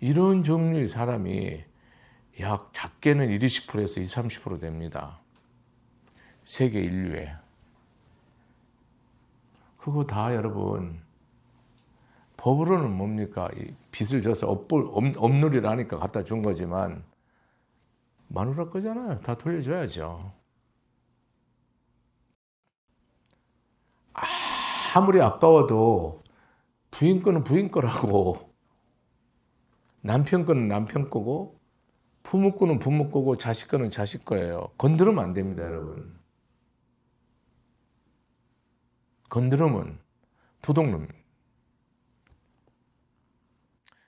이런 종류의 사람이 약 작게는 1, 20%에서 20, 30% 됩니다. 세계 인류에. 그거 다 여러분 법으로는 뭡니까? 이 빚을 져서 업볼, 업, 업놀이를 하니까 갖다 준 거지만 마누라 거잖아요. 다 돌려줘야죠. 아무리 아까워도 부인 거는 부인 거라고 남편 거는 남편 거고 부모 거는 부모 거고 자식 거는 자식 거예요. 건드리면 안 됩니다, 여러분. 건드리면 도둑놈.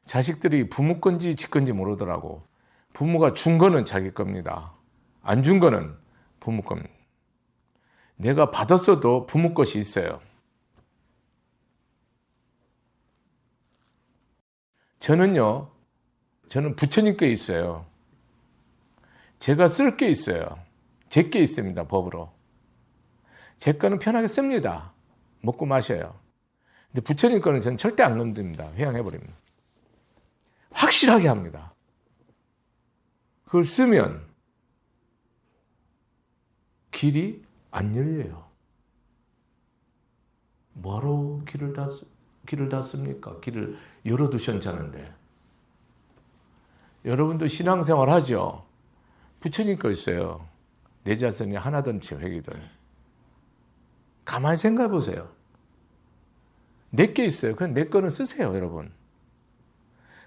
자식들이 부모 건지 지 건지 모르더라고. 부모가 준 거는 자기 겁니다. 안 준 거는 부모 겁니다. 내가 받았어도 부모 것이 있어요. 저는요, 저는 부처님 께 있어요. 제가 쓸 게 있어요. 제게 있습니다, 법으로. 제 거는 편하게 씁니다. 먹고 마셔요. 근데 부처님 거는 저는 절대 안 건드립니다. 회양해버립니다. 확실하게 합니다. 그걸 쓰면 길이 안 열려요. 뭐로 길을 닫, 길을 닫습니까? 길을 열어두셨자는데. 여러분도 신앙생활 하죠? 부처님 거 있어요. 내 자손이 하나든 제획이든. 가만히 생각해 보세요. 내 게 있어요. 그냥 내 거는 쓰세요, 여러분.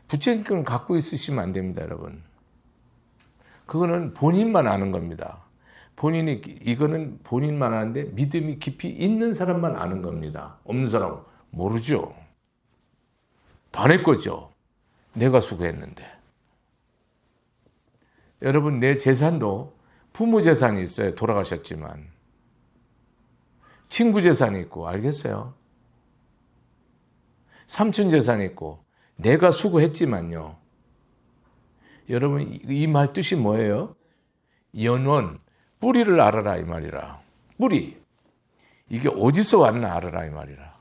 부처님 거는 갖고 있으시면 안 됩니다, 여러분. 그거는 본인만 아는 겁니다. 본인이 이거는 본인만 아는데 믿음이 깊이 있는 사람만 아는 겁니다. 없는 사람은 모르죠. 다내 거죠. 내가 수고했는데. 여러분 내 재산도 부모 재산이 있어요. 돌아가셨지만 친구 재산이 있고 알겠어요? 삼촌 재산이 있고 내가 수고했지만요. 여러분 이 말 뜻이 뭐예요? 연원 뿌리를 알아라 이 말이라. 뿌리 이게 어디서 왔나 알아라 이 말이라.